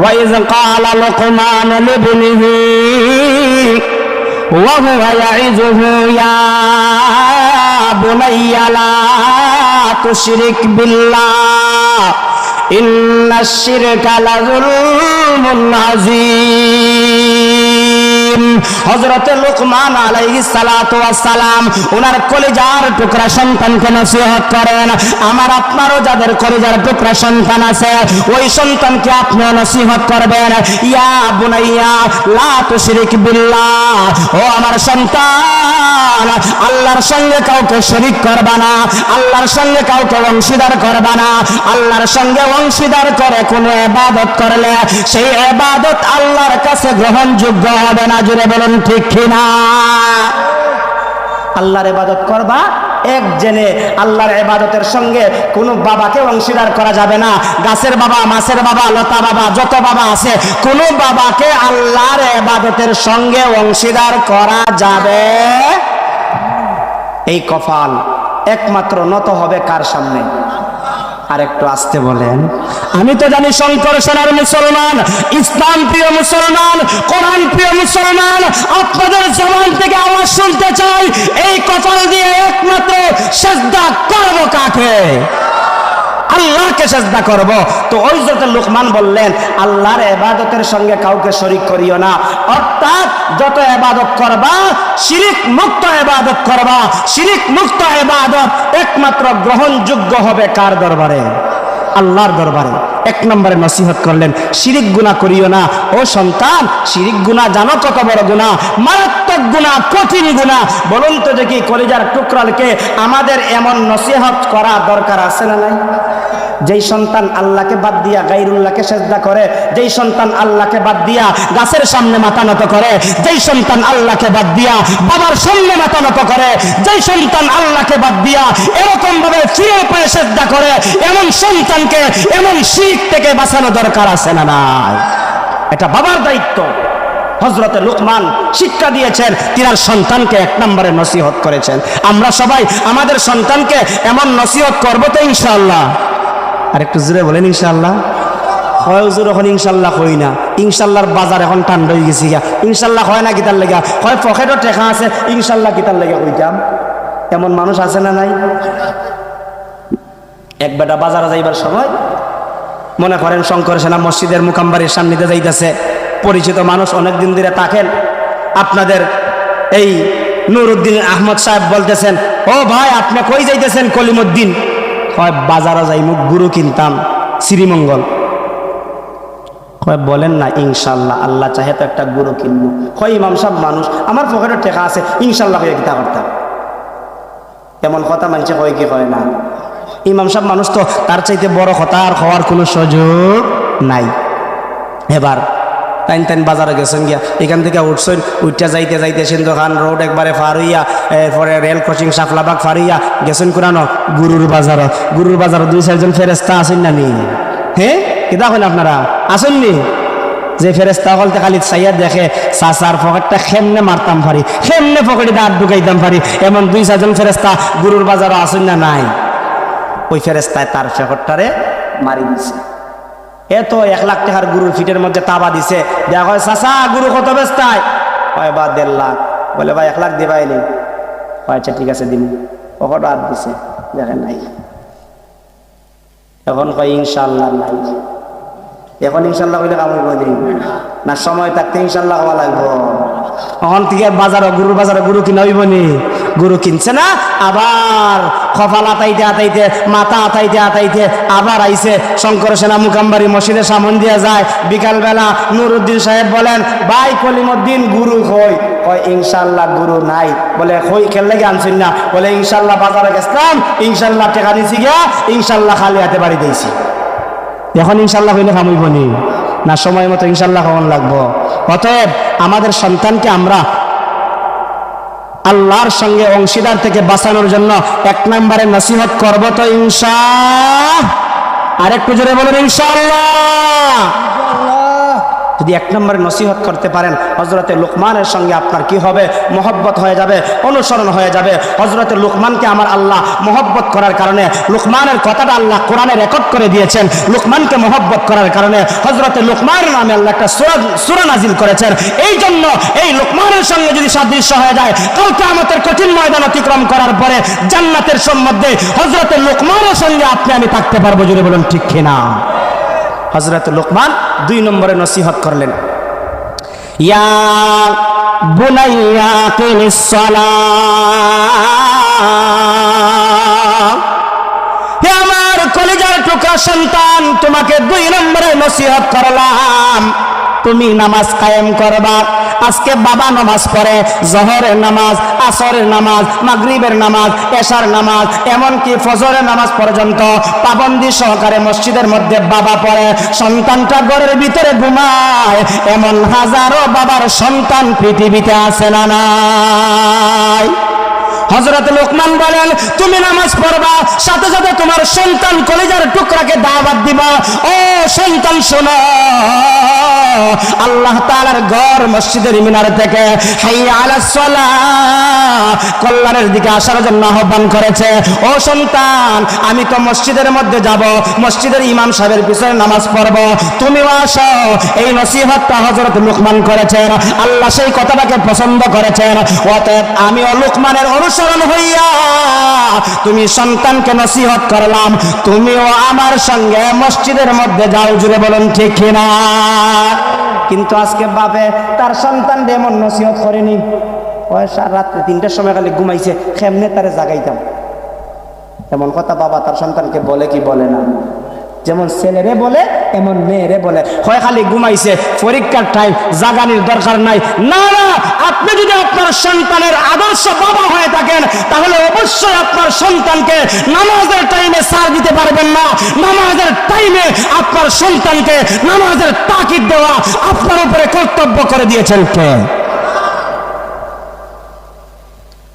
وإذ قال لقمان لابنه وهو يعظه يا بني لا تشرك بالله إن الشرك لظلم عظيم হজরতে লোকমান আলাইহিস সালাতু সালাম ওনার কলিজার টুকরা সন্তানকে নসিহত করেন। আমার আপনারও যাদের কলিজার টুকরা সন্তান আছে, ওই সন্তানকে আপনিও নসিহত করবেন। ইয়া বুনাইয়া, লা তুশরিক বিল্লাহ। ও আমার সন্তান, আল্লাহর সঙ্গে কাউকে শরিক করবা না, আল্লাহর সঙ্গে কাউকে অংশীদার করবা না, আল্লাহর সঙ্গে অংশীদার করে কোনো ইবাদত করলে সেই ইবাদত আল্লাহর কাছে গ্রহণযোগ্য হবে না জুড়ে বলুন, ঠিক কিনা? আল্লাহর ইবাদত করবা, এক জেনে আল্লাহর ইবাদতের সঙ্গে কোনো বাবাকে অংশীদার করা যাবে না। গাছের বাবা, মাছের বাবা, লতা বাবা, যত বাবা আছে, কোনো বাবাকে আল্লাহর ইবাদতের সঙ্গে অংশীদার করা যাবে? এই কপাল একমাত্র নত হবে কার সামনে? আর একটু আসতে বলেন। আমি তো জানি শঙ্কর সেনার মুসলমান, ইসলাম প্রিয় মুসলমান, কোরআন প্রিয় মুসলমান। আপনাদের জবান থেকে আওয়াজ শুনতে চাই, এই কপাল দিয়ে একমাত্র শ্রদ্ধা করব কাকে? আল্লাহকে চেষ্টা করব। তো ওই যত লোকমান বললেন, আল্লাহর এবাদতের সঙ্গে কাউকে শরিক করিও না। অর্থাৎ যত এবাদত করবা, শিরিক মুক্ত এবাদত করবা। শিরিক মুক্ত এবাদত একমাত্র গ্রহণযোগ্য হবে কার দরবারে? আল্লাহর দরবারে। এক নম্বরে নসিহত করলেন, শিরিক গুণা করিও না। ও সন্তান, শিরিক গুণা জানো কত বড় গুণা মারাত্মক গুণা কঠিন গুণা বলুন তো দেখি কলিজার টুকরালকে আমাদের এমন নসিহত করা দরকার আছে না নাই? যেই সন্তান আল্লাহকে বাদ দিয়া গাইরুল্লাহকে সেজদা করে, যেই সন্তান আল্লাহকে বাদ দিয়া গাছের সামনে মাথা নত করে, যেই সন্তান আল্লাহকে বাদ দিয়া বাবার সামনে মাথা নত করে, যেই সন্তান আল্লাহকে বাদ দিয়া এরকম ভাবে চিরে পায়ে সেজদা করে, এমন সন্তানকে এমন শিখ থেকে বাঁচানো দরকার আছে না নাই? এটা বাবার দায়িত্ব। হজরতে লোকমান শিক্ষা দিয়েছেন, তিনার সন্তানকে এক নম্বরে নসিহত করেছেন। আমরা সবাই আমাদের সন্তানকে এমন নসিহত করব তো ইনশাআল্লাহ। আর একটু জোরে বলেন ইনশাল্লাহ হয় হুজুর, এখন ইনশাল্লাহ হই না। ইনশাল্লাহর বাজার এখন ঠান্ডা হয়ে গেছি গা ইনশাল্লাহ হয় না কিতার লেগা। হয় পকেটও টেকা আছে ইনশাল্লাহ কিতার লেগে হইতাম এমন মানুষ আছে না নাই? এক বেটা বাজারে যাইবার সময় মনে করেন শঙ্কর সেনা মসজিদের মুকাম্বারির সামনেতে যাইতেছে। পরিচিত মানুষ অনেক দিন ধরে থাকেন। আপনাদের এই নুরুদ্দিন আহমদ সাহেব বলতেছেন, ও ভাই, আপনি কই যাইতেছেন কলিমুদ্দিন? কয়, বাজারে যাই, মুখ গুরু কিনতাম। শ্রীমঙ্গল। কয়, বলেন না, ইনশাল্লাহ, আল্লাহ চাহে তো একটা গুরু কিনবো। কয়, ইমাম সাহেব, মানুষ, আমার পকেটে টেকা আছে, ইনশাল্লাহ হয়ে কিতা করতাম। এমন কথা মানছে কয় কি কয় না। ইমাম সাহেব, মানুষ তো তার চাইতে বড় কথা আর হওয়ার কোনো সুযোগ নাই। এবার টাইন টাইন বাজারে গেছেন গিয়া। এখান থেকে উঠছেন উঠটা যাইতে যাইতে সিন্ধু খান রোড একবারে ফার হইয়া, এরপরে রেল ক্রসিং সাফলাবাগ ফার হইয়া গেছেন কোরআনো গুরুর বাজার। গুরুর বাজার দুই চারজন ফেরেস্তা আসেন না নি হ্যাঁ কিতা কইন আপনারা? আসেননি যে ফেরেস্তা হলতে খালি চাইয়া দেখে, চাচার পকেটটা খেমনে মারতাম পারি খেমনে পকেটে দাঁত ঢুকাইতাম পারি এমন দুই চারজন ফেরেস্তা গুরুর বাজারও আসেন না নাই? ওই ফেরেস্তায় তার ফেকটটারে মারি দিছে। এত এক লাখ টাকার গুরুর ফিটের মধ্যে তাবা দিছে। দেখা চাচা, গুরু কত বেস্তায় বা দেড় লাখ। বলে, ভাই, এক লাখ দিবাই নেই। আচ্ছা ঠিক আছে দিন পকেট আর দিছে, দেখেন নাই। এখন কয় ইনশাল্লাহ নাই। এখন ইনশাল্লাহ হইলে কাম হইব নেই না, সময় থাকতে ইনশাল্লাহ হওয়া লাগবো। এখন থেকে বাজারে গুরুর বাজারে গুরু কিনা হইব নি? গুরু কিনছে না, আবার কপাল আতাইতে আতাইতে মাথা আতাইতে আতাইতে আবার আইছে শঙ্কর সেনা মুকাম্বারি মসজিদে সামন দিয়া যায়। বিকালবেলা নুরুদ্দিন সাহেব বলেন, ভাই কলিমুদ্দিন, গুরু হই কয় ইনশাল্লাহ গুরু নাই। বলে হই খেললে গে আনছেন না? বলে ইনশাল্লাহ বাজারে গেছিলাম ইনশাল্লাহ টেকা দিছি গিয়া ইনশাল্লাহ খালি হাতে বাড়ি দিয়েছি। এখন ইনশাল্লাহ হইলে খামইব নি? না, সময় মতো ইনশাল্লাহ খাওয়ান লাগবো। অতএব আমাদের সন্তানকে আমরা আল্লাহর সঙ্গে অংশীদার থেকে বাঁচানোর জন্য এক নম্বরে নসিহত করব তো ইনশা আরেকটু জোরে বলুন, ইনশাআল্লাহ। যদি এক নম্বরে নসিহত করতে পারেন হজরতে লুকমানের সঙ্গে আপনার কি হবে? মহব্বত হয়ে যাবে, অনুসরণ হয়ে যাবে। হজরতে লুকমানকে আমার আল্লাহ মহব্বত করার কারণে, লুকমানের কথাটা আল্লাহ কোরআনে রেকর্ড করে দিয়েছেন। লুকমানকে মহব্বত করার কারণে হজরতে লুকমানের নামে আল্লাহ একটা সুরা নাজিল করেছেন। এই জন্য এই লুকমানের সঙ্গে যদি সাদৃশ্য হয়ে যায় কালকে আমাদের কঠিন ময়দান অতিক্রম করার পরে জান্নাতের সম্মধ্যে হজরতে লুকমানের সঙ্গে আপনি, আমি থাকতে পারব যদি বলুন ঠিক কিনা? হজরত লোকমান দুই নম্বরে নসিহত করলেন। আমার কলিজার টুকরা সন্তান, তোমাকে দুই নম্বরে নসিহত করলাম। তুমি নামাজ কায়েম করবা। আজকে বাবা নামাজ পড়ে, জহরের নামাজ, আসরের নামাজ, মাগরিবের নামাজ, এশার নামাজ, এমনকি ফজরের নামাজ পর্যন্ত পাবন্দি সহকারে মসজিদের মধ্যে বাবা পড়ে। সন্তানটা ঘরের ভিতরে ঘুমায়। এমন হাজারো বাবার সন্তান পৃথিবীতে আছে না নাই? হজরত লোকমান বলেন, তুমি নামাজ পড়বা, সাথে সাথে তোমার সন্তান কলেজার টুকরাকে দাওয়াত দিবা। ও সন্তান, শোনো। আল্লাহ তাআলার ঘর মসজিদের মিনার থেকে কল্যাণের দিকে আসার জন্য আহ্বান করেছে। ও সন্তান, আমি তো মসজিদের মধ্যে যাব, মসজিদের ইমাম সাহেবের পিছনে নামাজ পড়ব। তুমিও আসো। এই নসিহতটা হজরত লুকমান করেছেন। আল্লাহ সেই কথাটাকে পছন্দ করেছেন। অতএব আমিও লুকমানের অনুসরণ হইয়া তুমি সন্তানকে নসিহত করলাম, তুমিও আমার সঙ্গে মসজিদের মধ্যে যাও, জুড়ে বলুন ঠিক কিনা? কিন্তু আজকে বাপে তার সন্তান এমন নসিহত করেনি। পয়সা রাত্রে তিনটার সময় খালি ঘুমাইছে, কেমনে তারে জাগাইতাম? এমন কথা বাবা তার সন্তানকে বলে কি বলে না? যেমন ছেলেরে বলে এমন মেয়েরে বলে, হয় খালি ঘুমাইছে, পরীক্ষার টাইম জাগানির দরকার নাই। না না, আপনি যদি আপনার সন্তানের আদর্শ বাবা হয়ে থাকেন, তাহলে অবশ্যই আপনার সন্তানকে নামাজের টাইমে সার দিতে পারবেন না। নামাজের টাইমে আপনার সন্তানকে নামাজের তাকিদ দেওয়া আপনার উপরে কর্তব্য করে দিয়েছেন কে?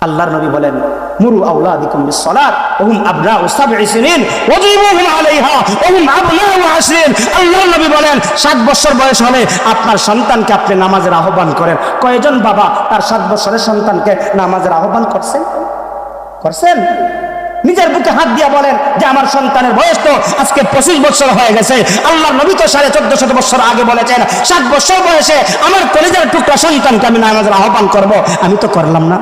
আল্লাহর নবী বলেন, মুরু আউলাদিকুম বিসসালাত, ওহুম আবনাউ সাবঈ সিনিন, ওয়াজিবুহুম আলাইহা, ওহুম আবনাউ আশরিন। আল্লাহর নবী বলেন 7 বছর বয়স হলে আপনার সন্তানকে আপনি নামাজের আহ্বান করেন। কয়জন বাবা তার 7 বছরের সন্তানকে নামাজের আহ্বান করছেন? করছেন? নিজের বুকে হাত দিয়া বলেন যে, আমার সন্তানের বয়স তো আজকে পঁচিশ বছর হয়ে গেছে। আল্লাহ নবী তো সাড়ে চোদ্দ শত বছর আগে বলেছেন, সাত বছর বয়সে আমার কলেজের টুকরা সন্তানকে আমি নামাজের আহ্বান করব। আমি তো করলাম না।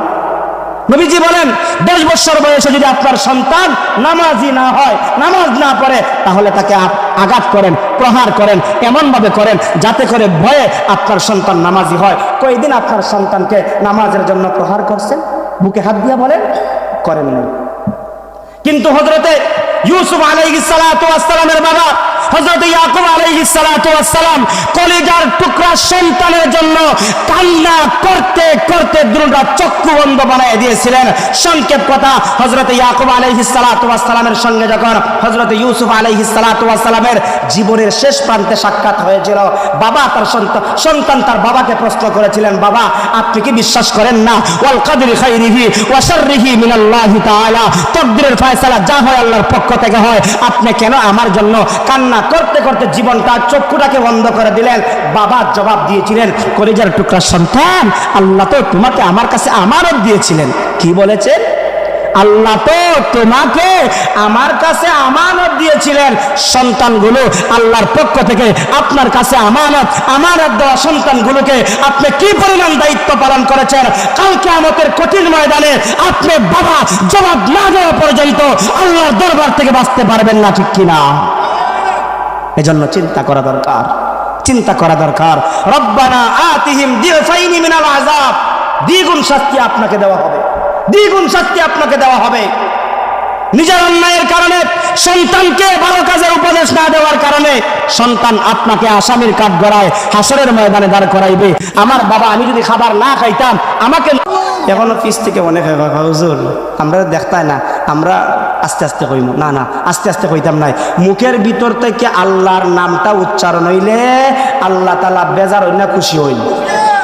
নবীজি বলেন, দশ বছর বয়সে যদি আপনার সন্তান নামাজি না হয়, নামাজ না পড়ে, তাহলে তাকে আঘাত করেন, প্রহার করেন এমন ভাবে করেন যাতে করে ভয়ে আপনার সন্তান নামাজি হয়। কয়দিন আপনার সন্তানকে নামাজের জন্য প্রহার করছেন? বুকে হাত দিয়ে বলেন করেন কিন্তু হজরতে ইউসুফ আলাইহিসসালামের বাবা হজরত ইয়াকুব আলাইহিসসালাম কলিজার টুকরা সন্তানের জন্য কান্না করতে করতে দুটা চক্ষু বন্ধ বানিয়ে দিয়েছিলেন। সংক্ষেপ কথা হজরত ইয়াকুব আলাইহিসসালামের সঙ্গে যখন হজরত ইউসুফ আলাইহিসসালামের জীবনের শেষ প্রান্তে সাক্ষাৎ হয়েছিল, বাবা তার সন্তান সন্তান তার বাবাকে প্রশ্ন করেছিলেন, বাবা, আপনি কি বিশ্বাস করেন না? ওয়াল কাদরি খাইরিহি ওয়া শাররিহি মিনাল্লাহি তাআলা। তকদিরের ফয়সালা যা হয় আল্লাহর পক্ষ থেকে হয়। আপনি কেন আমার জন্য কান্না করতে করতে জীবনটা চক্ষুটাকে বন্ধ করে দিলেন। বাবা জবাব দিয়েছিলেন, কলিজার টুকরা সন্তান, আল্লাহ তো তোমাকে আমার কাছে আমানত দিয়েছিলেন। কি বলেছেন? আল্লাহ তো তোমাকে আমার কাছে আমানত দিয়েছিলেন। সন্তানগুলো আল্লাহর পক্ষ থেকে আপনার কাছে আমানত আমানত দেওয়া সন্তানগুলোকে আপনি কি পরিমাণ দায়িত্ব পালন করেছেন? কালকে আমাদের কঠিন ময়দানে আপনি বাবা জবাব না দেওয়া পর্যন্ত আল্লাহর দরবার থেকে বাঁচতে পারবেন না, ঠিক কিনা? এজন্য চিন্তা করা দরকার, চিন্তা করা দরকার। রব্বানা আতিহিম দিফাইনি মিনাল আযাব। দ্বিগুণ শাস্তি আপনাকে দেওয়া হবে। দ্বিগুণ শাস্তি আপনাকে দেওয়া হবে। নিজের অন্যায়ের কারণে, সন্তানকে ভালো কাজের উপদেশ না দেওয়ার কারণে সন্তান আপনাকে আসামির কাঠ গড়ায় হাসরের ময়দানে দাঁড় করাইবে। আমার বাবা, আমি যদি খাবার না খাইতাম, আমাকে এখনও পিস থেকে অনেক হুজুর, আমরা দেখতাই না, আমরা আস্তে আস্তে কইম। না না, আস্তে আস্তে কইতাম নাই। মুখের ভিতর থেকে আল্লাহর নামটা উচ্চারণ হইলে আল্লাহ তালা বেজার হই না খুশি হইল।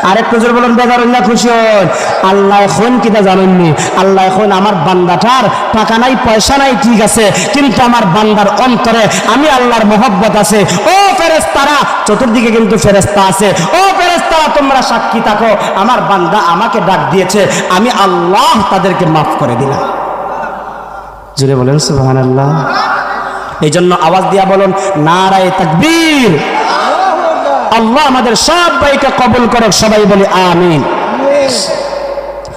আর একটু জোর বলুন বেজার না খুশি হন। আল্লাহ এখন কিনা জানেননি? আল্লাহ এখন আমার বান্দাটার টাকা নাই, পয়সা নাই, ঠিক আছে, কিন্তু আমার বান্দার অন্তরে আমি আল্লাহর মহব্বত আছে। ও ফেরেস্তারা চতুর্দিকে কিন্তু ফেরেস্তা আছে। ও ফেরেস্তারা তোমরা সাক্ষী থাকো, আমার বান্দা আমাকে ডাক দিয়েছে, আমি আল্লাহ তাদেরকে মাফ করে দিলাম। জুড়ে বলেন সুবহান আল্লাহ এই জন্য আওয়াজ দিয়া বলুন, নারায় তাকবীর। আল্লাহ আমাদের সবাইকে কবুল করে সবাই বলি আমিন।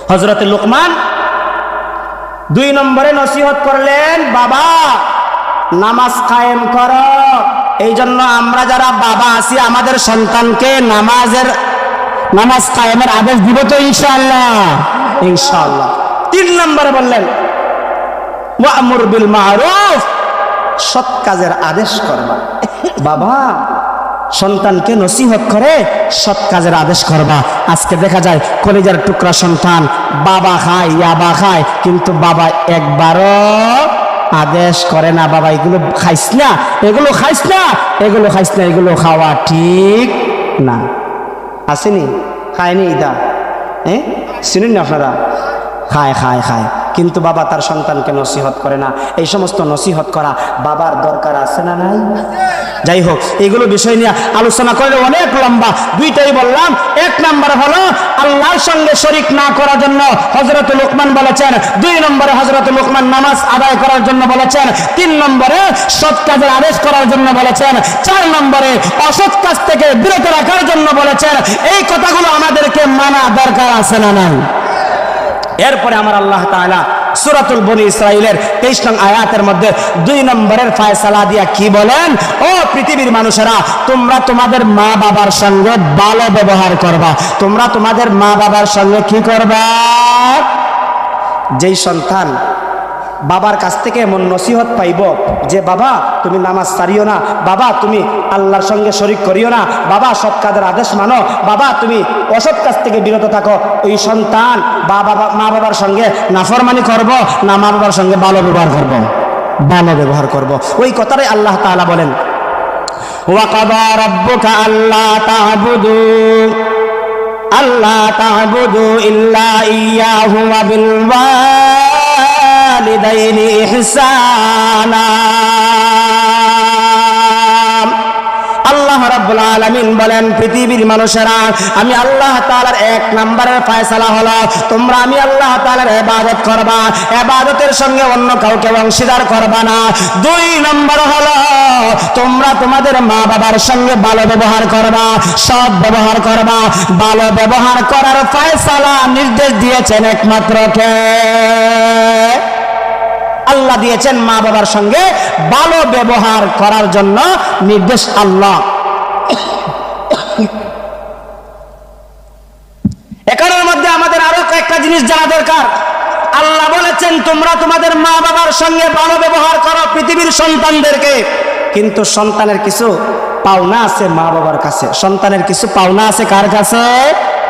হজরত লোকমান দুই নম্বরে নসিহত করলেন, বাবা, নামাজ কায়েম কর। এই জন্য আমরা যারা বাবা আছি, আমাদের সন্তানকে নামাজের, নামাজ কায়েমের আদেশ দিব তো ইনশাআল্লাহ। ইনশাল্লাহ তিন নম্বরে বললেন, ওয়ামুর সৎ কাজের আদেশ করবা। বাবা সন্তানকে নসিহত করে সৎ কাজের আদেশ করবা। আজকে দেখা যায় কলেজের টুকরা সন্তান বাবা খায়, ইয়াবা খায়, কিন্তু বাবা একবারও আদেশ করে না, বাবা, এগুলো খাইস না, এগুলো খাইস না, এগুলো খাইস না, এগুলো খাওয়া ঠিক না। আসেনি? খায়নি ইদা? হ্যাঁ শুনুন না আপনারা? খায় খায় খায়। কিন্তু বাবা তার সন্তানকে নসিহত করে না। এই সমস্ত নসিহত করা বাবার দরকার আছে না নাই? যাই হোক, এগুলো বিষয় নিয়ে আলোচনা করলে অনেক লম্বা। দুইটাই বললাম। এক নাম্বার হলো, আল্লাহর সঙ্গে শরিক না করার জন্য হজরত লোকমান বলেছেন। দুই নম্বরে হজরত লোকমান নামাজ আদায় করার জন্য বলেছেন। তিন নম্বরে সৎ কাজের আদেশ করার জন্য বলেছেন। চার নম্বরে অসৎ কাজ থেকে বিরত রাখার জন্য বলেছেন। এই কথাগুলো আমাদেরকে মানা দরকার আছে না নাই? এরপরে আমার আল্লাহ তালা সুরাতুল বনি ইসরায়েলের তেইশ নং আয়াতের মধ্যে দুই নম্বরের ফায়সালা দিয়া কি বলেন? ও পৃথিবীর মানুষেরা, তোমরা তোমাদের মা বাবার সঙ্গে ভালো ব্যবহার করবা। তোমরা তোমাদের মা বাবার সঙ্গে কি করবা? যেই সন্তান বাবার কাছ থেকে এমন নসিহত পাইব যে, বাবা, তুমি নামাজ সারিও না। বাবা, তুমি আল্লাহর সঙ্গে শরিক করিও না। বাবা, সৎ কাজের আদেশ মানো। বাবা, তুমি অসৎ কাজ থেকে বিরত থাকো। ওই সন্তান বাবা মা বাবার সঙ্গে নাফরমানি করব, না মা বাবার সঙ্গে ভালো ব্যবহার করব। ভালো ব্যবহার করব। ওই কথাটাই আল্লাহ তাআলা বলেন। আল্লাহ তা'বুদু ইল্লা ইয়াহু বিল ওয়ালিদাইনি ইহসানা আল্লাহ রাব্বুল আলামিন বলেন, পৃথিবীর মানুষেরা, আমি আল্লাহ তাআলার এক নম্বরের ফয়সালা হলো, তোমরা আমি আল্লাহ তাআলার ইবাদত করবা, ইবাদতের সঙ্গে অন্য কাউকে অংশীদার করবা না। দুই নম্বর হলো, তোমরা তোমাদের মা বাবার সঙ্গে ভালো ব্যবহার করবা, সৎ ব্যবহার করবা। ভালো ব্যবহার করার ফয়সালা নির্দেশ দিয়েছেন একমাত্র কে? আল্লাহ দিয়েছেন মা বাবার সঙ্গে ভালো ব্যবহার করার জন্য নির্দেশ আল্লাহ। এখানের মধ্যে আমাদের আরও কয়েকটা জিনিস জানা দরকার। আল্লাহ বলেছেন, তোমরা তোমাদের মা বাবার সঙ্গে ভালো ব্যবহার করো পৃথিবীর সন্তানদেরকে। কিন্তু সন্তানের কিছু পাওনা আছে মা বাবার কাছে। সন্তানের কিছু পাওনা আছে কার কাছে?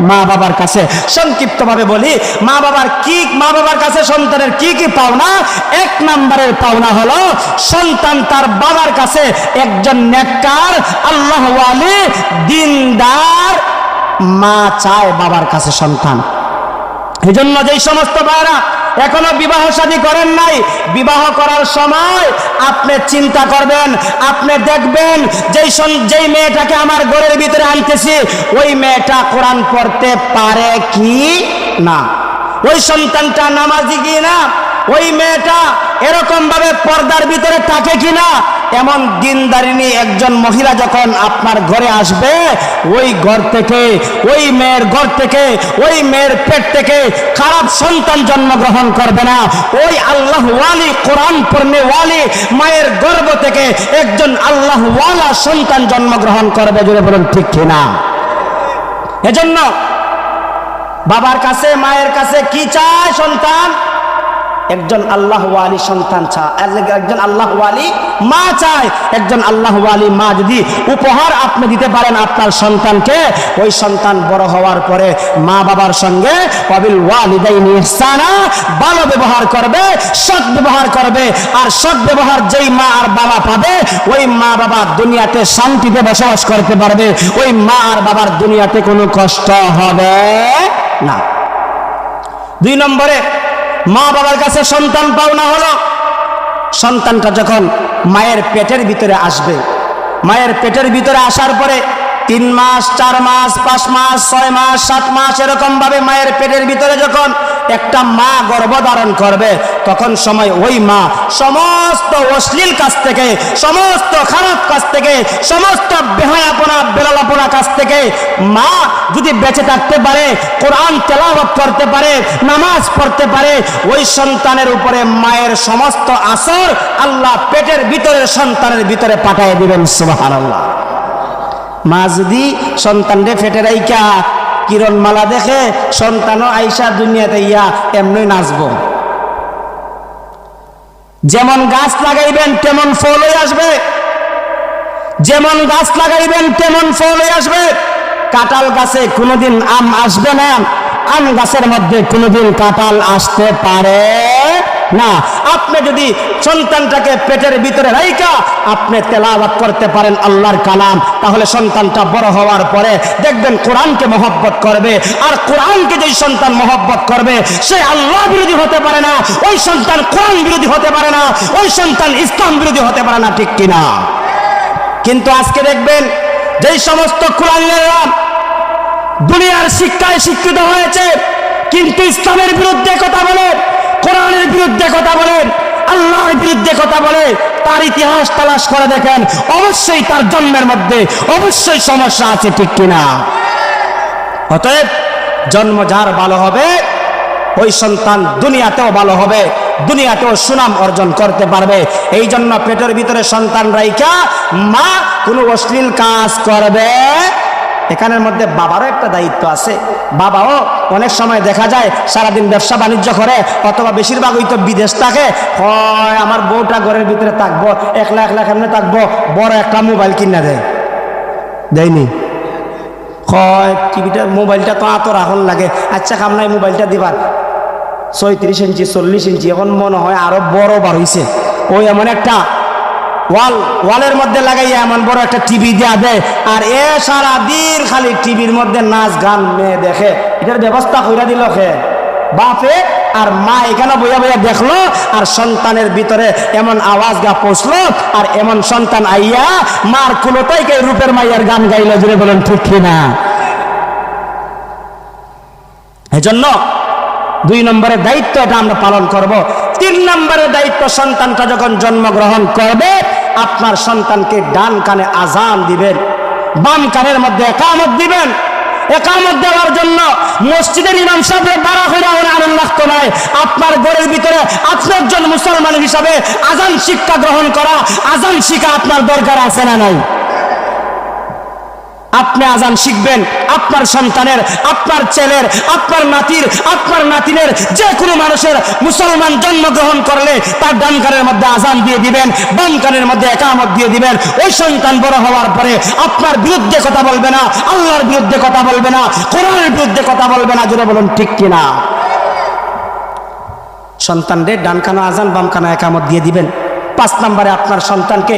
মা বাবার কাছে। সংক্ষিপ্ত ভাবে বলি, মা বাবার কি, মা বাবার কাছে সন্তানের কি কি পাওনা? এক নম্বরের পাওনা হলো, সন্তান তার বাবার কাছে একজন নেককার, আল্লাহ দিনদার মা চায় বাবার কাছে সন্তান। এই জন্য যেই সমস্ত ভাইরা এখনও বিবাহ সাদী করেন নাই। বিবাহ করার সময় আপনি চিন্তা করবেন, আপনি দেখবেন যেই যেই মেয়েটাকে আমার ঘরের ভিতরে আনতেছি, ওই মেয়েটা কোরআন পড়তে পারে কি না? ওই সন্তানটা নামাজি কি না ওই মেয়েটা এরকম ভাবে পর্দার ভিতরে থাকে কিনা? এমন দিনদারিনী একজন মহিলা যখন আপনার ঘরে আসবে, ওই ঘর থেকে, ওই মেয়ের ঘর থেকে, ওই মেয়ের পেট থেকে খারাপ সন্তান জন্মগ্রহণ করবে না। ওই আল্লাহ ওয়ালি, কোরআন পড়নে ওয়ালি, মায়ের গর্ব থেকে একজন আল্লাহ ওয়ালা সন্তান জন্মগ্রহণ করবে যদি বলেন, ঠিক কিনা? এজন্য বাবার কাছে, মায়ের কাছে কি চায় সন্তান? একজন আল্লাহ ওয়ালি সন্তান চা একজন আল্লাহ ওয়ালি মা চায়, একজন আল্লাহ ওয়ালি মা যদি উপহার আপনি দিতে পারেন আপনার সন্তানকে, ওই সন্তান বড় হওয়ার পরে মা বাবার সঙ্গে অবিল ওয়ালিদাইনি ভালো ব্যবহার করবে, সৎ ব্যবহার করবে। আর সৎ ব্যবহার যেই মা আর বাবা পাবে, ওই মা বাবা দুনিয়াতে শান্তিতে বসবাস করতে পারবে। ওই মা আর বাবার দুনিয়াতে কোনো কষ্ট হবে না। দুই নম্বরে মা বাবার কাছে সন্তান পাওনা হলো। সন্তানটা যখন মায়ের পেটের ভিতরে আসবে, মায়ের পেটের ভিতরে আসার পরে তিন মাস, চার মাস, পাঁচ মাস, ছয় মাস, সাত মাস এরকম ভাবে মায়ের পেটের ভিতরে যখন একটা মা গর্ভধারণ করবে, তখন সময় ওই মা সমস্ত অশ্লীল কাজ থেকে, সমস্ত খারাপ কাজ থেকে, সমস্ত বেহায়াপনা, বেলালাপনা কাজ থেকে মা যদি বেঁচে থাকতে পারে, কোরআন তেলাওয়াত করতে পারে, নামাজ পড়তে পারে, ওই সন্তানের উপরে মায়ের সমস্ত আসর আল্লাহ পেটের ভিতরে, সন্তানের ভিতরে পাঠিয়ে দিবেন, সুবহানাল্লাহ। মা যদি সন্তানরে ফেটে রাইকা কিরণ মালা দেখে সন্তানও আইসা দুনিয়াতে ইয়া এমনি নাচব। যেমন গাছ লাগাইবেন, তেমন ফল হয়ে আসবে। যেমন গাছ লাগাইবেন, তেমন ফল হয়ে আসবে। কাঁঠাল গাছে কোনোদিন আম আসবে না, আম গাছের মধ্যে কোনোদিন কাঁঠাল আসতে পারে না, আপনি যদি সন্তানটাকে পেটের ভিতরে রাইকা আপনি তেলাওয়াত করতে পারেন আল্লাহর কালাম। তাহলে সন্তানটা বড় হওয়ার পরে দেখবেন কোরআনকে মহব্বত করবে। আর কোরআনকে যেই সন্তান মহব্বত করবে, সে আল্লাহ বিরোধী হতে পারে না, ওই সন্তান কোরআন বিরোধী হতে পারে না, ওই সন্তান ইসলাম বিরোধী হতে পারে না, ঠিক কিনা? কিন্তু আজকে দেখবেন, যেই সমস্ত কোরআনেরা দুনিয়ার শিক্ষায় শিক্ষিত হয়েছে, কিন্তু ইসলামের বিরুদ্ধে কথা বলে কোরআনের বিরুদ্ধে কথা বলেন আল্লাহর বিরুদ্ধে কথা বলে, তার ইতিহাস তালাশ করে দেখেন, অবশ্যই তার জন্মের মধ্যে অবশ্যই সমস্যা আছে ঠিক কিনা। অতএব জন্ম যার ভালো হবে, ওই সন্তান দুনিয়াতেও ভালো হবে, দুনিয়াতেও সুনাম অর্জন করতে পারবে। এই জন্য পেটের ভিতরে সন্তান রাইকা মা কোনো অশ্লীল কাজ করবে এখানের মধ্যে বাবারও একটা দায়িত্ব আছে। বাবাও অনেক সময় দেখা যায় সারাদিন ব্যবসা বাণিজ্য করে, অথবা বেশিরভাগ ওই তো বিদেশ থাকে। হয়, আমার বউটা ঘরের ভিতরে থাকব, একলা একলা কেমনে থাকব? বড় একটা মোবাইল কিনা দেয়। দেয়নি? হয়, টিভিটা, মোবাইলটা তো আত রাখুন লাগে। আচ্ছা কাম নাই মোবাইলটা দিবার। ছয়ত্রিশ ইঞ্চি, চল্লিশ ইঞ্চি, এখন মনে হয় আরও বড় হইছে। ওই এমন একটা ওয়াল, ওয়ালের মধ্যে লাগাইয়া এমন বড় একটা টিভি দেওয়া দেয়, আর এ সারা দিন খালি টিভির মধ্যে নাচ গান মেয়ে দেখে। এটার ব্যবস্থা কইরা দিল খে বাপে আর মা এখানে বইয়া বইয়া দেখল, আর সন্তানের ভিতরে এমন আওয়াজ গা পৌঁছলো আর এমন সন্তান আইয়া মার কুলোটাইকে রূপের মাইয়ার গান গাইলো জুড়ে বলেন, ঠিক কিনা এজন্য দুই নম্বরের দায়িত্ব এটা আমরা পালন করব। তিন নম্বরের দায়িত্ব সন্তানটা যখন জন্মগ্রহণ করবে আপনার সন্তানকে ডান কানে আজান দিবেন, বাম কানের মধ্যে একামত দিবেন। একামত দেওয়ার জন্য মসজিদের ইমাম সাহেবের বাড়া হইরা ওরা আনন্দ লাগতো নাই। আপনার ঘরের ভিতরে আপনার জন মুসলমান হিসাবে আজান শিক্ষা গ্রহণ করা, আজান শিক্ষা আপনার দরকার আছে না নাই? আপনি আজান শিখবেন, আপনার সন্তানের, আপনার ছেলের, আপনার নাতির, আপনার নাতিনের, যে কোনো মানুষের মুসলমান জন্মগ্রহণ করলে তার ডান কানের মধ্যে আজান দিয়ে দিবেন, বাম কানের মধ্যে একামত দিয়ে দিবেন। ওই সন্তান বড় হওয়ার পরে আপনার বিরুদ্ধে কথা বলবে না, আল্লাহর বিরুদ্ধে কথা বলবে না, কোরআনের বিরুদ্ধে কথা বলবে না জুড়ে বলুন, ঠিক কিনা? সন্তানদের ডান কানো আজান, বাম কানো একামত দিয়ে দিবেন। পাঁচ নম্বরে আপনার সন্তানকে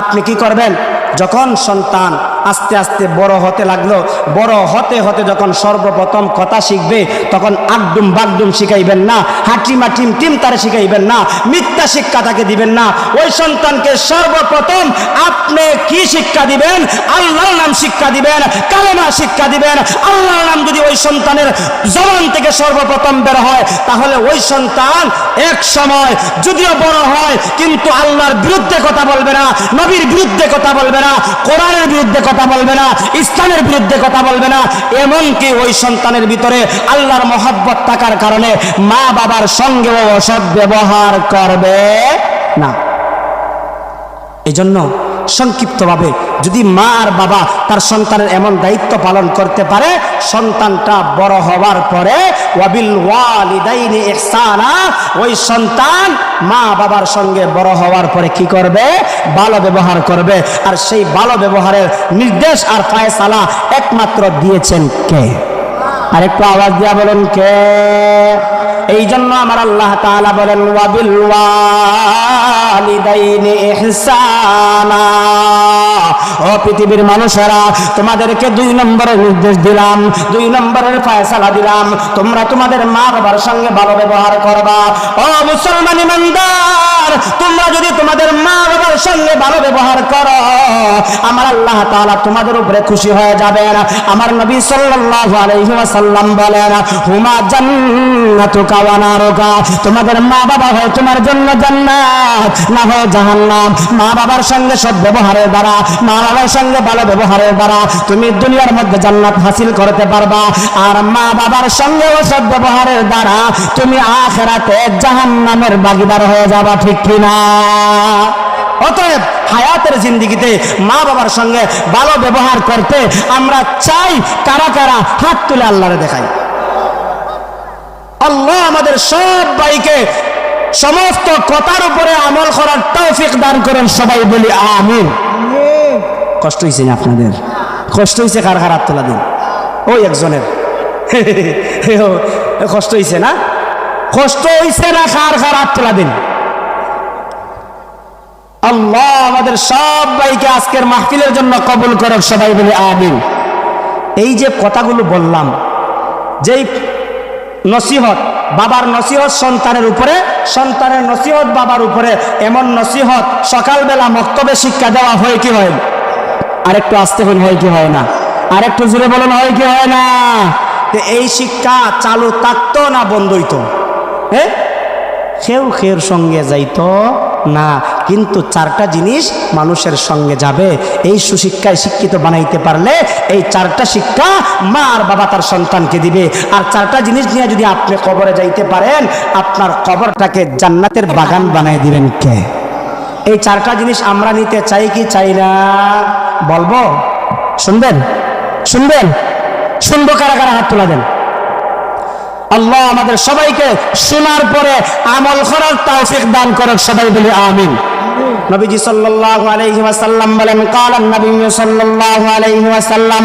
আপনি কি করবেন? যখন সন্তান আস্তে আস্তে বড় হতে লাগল। বড় হতে হতে যখন সর্বপ্রথম কথা শিখবে, তখন আগডুম বাগডুম শিখাইবেন না হাটিমা টিম টিম তারে শিখাইবেন না, মিথ্যা শিক্ষা তাকে দিবেন না। ওই সন্তানকে সর্বপ্রথম আপনি কি শিক্ষা দিবেন? আল্লাহর নাম শিক্ষা দিবেন, কালেমা শিক্ষা দিবেন। আল্লাহর নাম যদি ওই সন্তানের জবান থেকে সর্বপ্রথম বের হয়, তাহলে ওই সন্তান এক সময় যদিও বড় হয়, কিন্তু আল্লাহর বিরুদ্ধে কথা বলবে না, নবীর বিরুদ্ধে কথা বলবে না, কোরআনের বিরুদ্ধে কথা বলবে না ইসলামের বিরুদ্ধে কথা বলবে না, এমনকি ওই সন্তানের ভিতরে আল্লাহর মহাব্বত থাকার কারণে মা বাবার সঙ্গেও অসৎ ব্যবহার করবে না। এজন্য সংক্ষিপ্তভাবে। যদি মা আর বাবা তার সন্তানের এমন দায়িত্ব পালন করতে পারে, সন্তানটা বড় হওয়ার পরে ওয়াবিল ওয়ালিদাইনি ইহসানা, ওই সন্তান মা বাবার সঙ্গে বড় হওয়ার পরে কি করবে? ভালো ব্যবহার করবে। আর সেই ভালো ব্যবহারের নির্দেশ আর ফায়সালা একমাত্র দিয়েছেন কে? আর একটু আওয়াজ দিয়া বলেন কে? এই জন্য আমার আল্লাহ তাআলা বলেন ও পৃথিবীর মানুষেরা, তোমাদেরকে দুই নম্বরের নির্দেশ দিলাম, দুই নম্বরের ফয়সালা দিলাম। তোমরা তোমাদের মা বাবার সঙ্গে ভালো ব্যবহার করবা। ও মুসলমান ইমানদার, তোমরা যদি তোমাদের সঙ্গে ভালো ব্যবহার করো। আমার আল্লাহ তাআলা তোমাদের উপরে খুশি হয়ে যাবেন। আমার নবী সাল্লাল্লাহু আলাইহি ওয়াসাল্লাম বলেন, হুমা জান্নাতুকা ওয়া নারুকা। তোমাদের মা বাবা হয় তোমার জন্য জান্নাত, না হয় জাহান্নাম। মা বাবার সঙ্গে সৎ ব্যবহারের দ্বারা মা বাবার সঙ্গে ভালো ব্যবহারের দ্বারা তুমি দুনিয়ার মধ্যে জান্নাত হাসিল করতে পারবা। আর মা বাবার সঙ্গে অসৎ ব্যবহারের দ্বারা তুমি আখেরাতে জাহান্নামের ভাগিদার হয়ে যাবা, ঠিক কিনা? অতএব হায়াতের জিন্দিগিতে মা বাবার সঙ্গে ভালো ব্যবহার করতে আমরা চাই, কারা কারা? হাত তুলে আল্লাহরে দেখাই। আল্লাহ আমাদের সব ভাইকে সমস্ত কথার উপরে আমল করার তৌফিক দান করেন, সবাই বলি আমিন। কষ্ট হয়েছে না আপনাদের? কষ্ট হয়েছে কার কার? হাত তোলা দিন। ওই একজনের। কষ্ট হয়েছে না? কষ্ট হয়েছে না কার কার? হাত তোলা দিন। আল্লাহ আমাদের সব ভাইকে আজকের মাহফিলের জন্য কবুল করক, সবাই বলে আমিন। এই যে কথাগুলো বললাম, যেই নসিহত, বাবার নসিহত সন্তানের উপরে, সন্তানের নসিহত বাবার উপরে, এমন নসিহত সকালবেলা মক্তবে শিক্ষা দেওয়া হয় কি হয়? আরেকটু আসতে হন হয় কি হয় না? আরেকটু জুড়ে বলুন, হয় কি হয় না? এই শিক্ষা চালু থাকতো না বন্ধ হইতো? হ্যাঁ কেউ খের সঙ্গে যাইতো। না, কিন্তু চারটা জিনিস মানুষের সঙ্গে যাবে। এই সুশিক্ষায় শিক্ষিত বানাইতে পারলে এই চারটা শিক্ষা মা আর বাবা তার সন্তানকে দিবে। আর চারটা জিনিস নিয়ে যদি আপনি কবরে যাইতে পারেন, আপনার কবরটাকে জান্নাতের বাগান বানাই দিবেন কে? এই চারটা জিনিস আমরা নিতে চাই কি চাই না? বলব? শুনবেন? শুনবেন? শুনব কারা কারা হাত তোলা দেন? আল্লাহ আমাদের সবাইকে শোনার পরে আমল করার তৌফিক দান করেন সবাই বলি আমিন। নবীজি সাল্লাল্লাহু আলাইহি ওয়াসাল্লাম বলেন قال النبي صلى الله عليه وسلم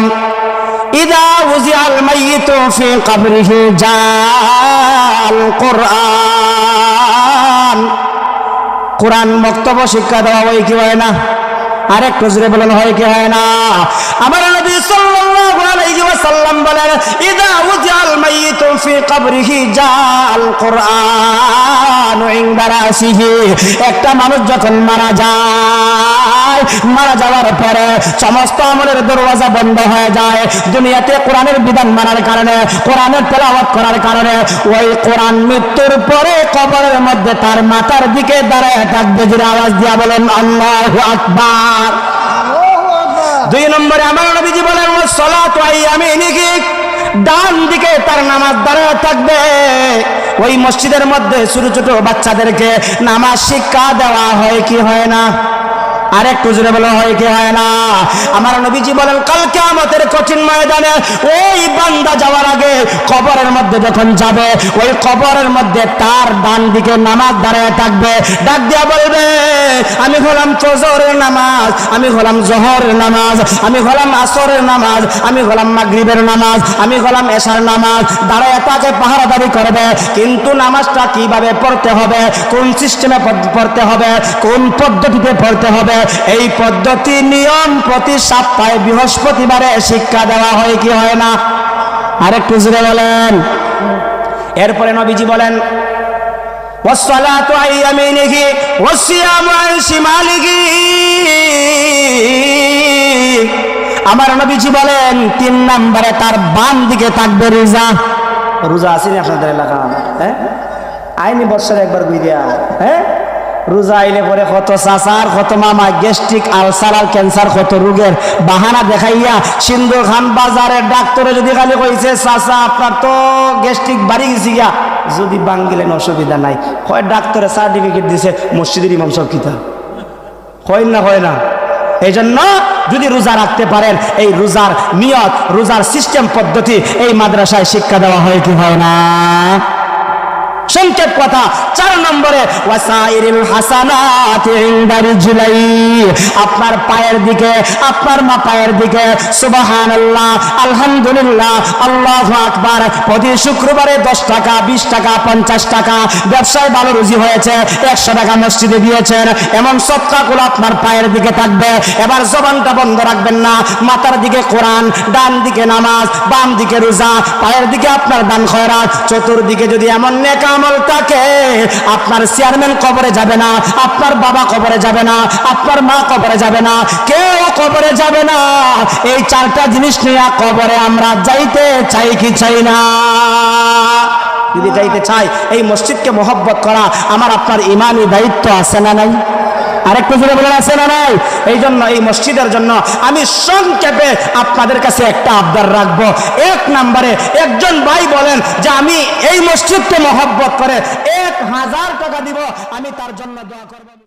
اذا وزع الميت في قبره جاء القران কুরআন বক্তব্য শিক্ষা দেওয়া হয় কি হয় না? আরেক কজরে বলেন, হয় কি হয় না? আমার নবী সাল্লাল্লাহু আলাইহি ওয়াসাল্লাম বলেন اذا ফি কবরিহি জাল কুরআন ইনদা রাসিহি। একটা মানুষ যখন মারা যায় মারা যাওয়ার পরে সমস্ত আমলের দরওয়াজা বন্ধ হয়ে যায়। দুনিয়াতে কোরআনের বিধান মানার কারণে কোরআনের তেলাওয়াত করার কারণে ওই কোরআন মৃত্যুর পরে কবরের মধ্যে তার মাথার দিকে দাঁড়ায় থাকবে যে আওয়াজ দিয়া বলেন আল্লাহু আকবার। দুই নম্বরে আমার নবীজি বলেন সলাত আমি নিকি ডান দিকে তার নামাজ দাঁড়ায় থাকবে। ওই মসজিদের মধ্যে ছোট ছোট বাচ্চাদেরকে নামাজ শিক্ষা দেওয়া হয় কি হয় না? আরেকটু জোরে বলা, হয় কি হয় না? আমার নবীজি বলেন কালকে আমাদের কঠিন ময়দানে ওই বান্দা যাওয়ার আগে কবরের মধ্যে যখন যাবে, ওই কবরের মধ্যে তার ডান দিকে নামাজ দাঁড়ায় থাকবে। ডাক দিয়া বলবে, আমি হলাম ফজরের নামাজ, আমি হলাম জহরের নামাজ, আমি হলাম আসরের নামাজ, আমি হলাম মাগরিবের নামাজ, আমি হলাম এশার নামাজ। দাঁড়ায় তাকে পাহারাদারি করবে, কিন্তু নামাজটা কীভাবে পড়তে হবে, কোন সিস্টেমে পড়তে হবে, কোন পদ্ধতিতে পড়তে হবে এই পদ্ধতি নিয়ম প্রতি সপ্তাহে বৃহস্পতিবারে শিক্ষা দেওয়া হয় কি হয় না আরেকটু জুড়ে বলেন এরপরে নবীজি বলেন والصلاة عن يمينه والصيام عن شماله আমার নবীজি বলেন তিন নম্বরে তার বাম দিকে থাকবে রোজা রোজা আসেনি আপনাদের এলাকা হ্যাঁ আইনি বছরে একবার বুঝিয়া হ্যাঁ রোজা আইলে পরে কত চাচার, কত মামা গ্যাস্ট্রিক, আলসার আর ক্যান্সার, কত রোগের বাহানা দেখাইয়া সিন্ধু খান বাজারের ডাক্তারে যদি খালি কইছে, চাচা, আপনার তো গ্যাস্ট্রিক বাড়ি গেছি গিয়া। যদি বাঙ্গিলেন অসুবিধা নাই। হয় ডাক্তারে সার্টিফিকেট দিছে? মসজিদের ইমাম সব হয় না হয় না? এই জন্য যদি রোজা রাখতে পারেন, এই রোজার নিয়ত, রোজার সিস্টেম পদ্ধতি এই মাদ্রাসায় শিক্ষা দেওয়া হয় কি হয় না? সংক্ষেপ কথা, চার নম্বরে রিজলাই আপনার পায়ের দিকে, আপনার মা পায়ের দিকে, সুবহানাল্লাহ, আলহামদুলিল্লাহ, আল্লাহু আকবার, প্রতি শুক্রবারে 10 টাকা 20 টাকা 50 টাকা, ব্যবসায় ভালো রুজি হয়েছে 100 টাকা মসজিদে দিয়েছেন, এমন সদকাগুলো আপনার পায়ের দিকে থাকবে, এবার জবানটা বন্ধ রাখবেন না, মাথার দিকে কোরআন, ডান দিকে নামাজ, বাম দিকে রোজা, পায়ের দিকে আপনার দান খয়রাত, চতুর্দিকে যদি এমন নেক আমল থাকে আপনার চেয়ারম্যান কবরে যাবে না, আপনার বাবা কবরে যাবে না, আপনার মা কবরে যাবে না, কেউ কবরে যাবে না। এই চারটা জিনিস নিয়ে কবরে আমরা যাইতে চাই কি চাই না? যদি যাইতে চাই, এই মসজিদকে মোহব্বত করা আমার আপনার ইমানই দায়িত্ব আছে না নাই? আরেকটু জোরে বলেন, আছে না নাই? এই জন্য এই মসজিদের জন্য আমি সংক্ষেপে আপনাদের কাছে একটা আবদার রাখব। এক নাম্বারে, একজন ভাই বলেন যে আমি এই মসজিদকে মহব্বত করে এক হাজার টাকা দিব, আমি তার জন্য দোয়া করব।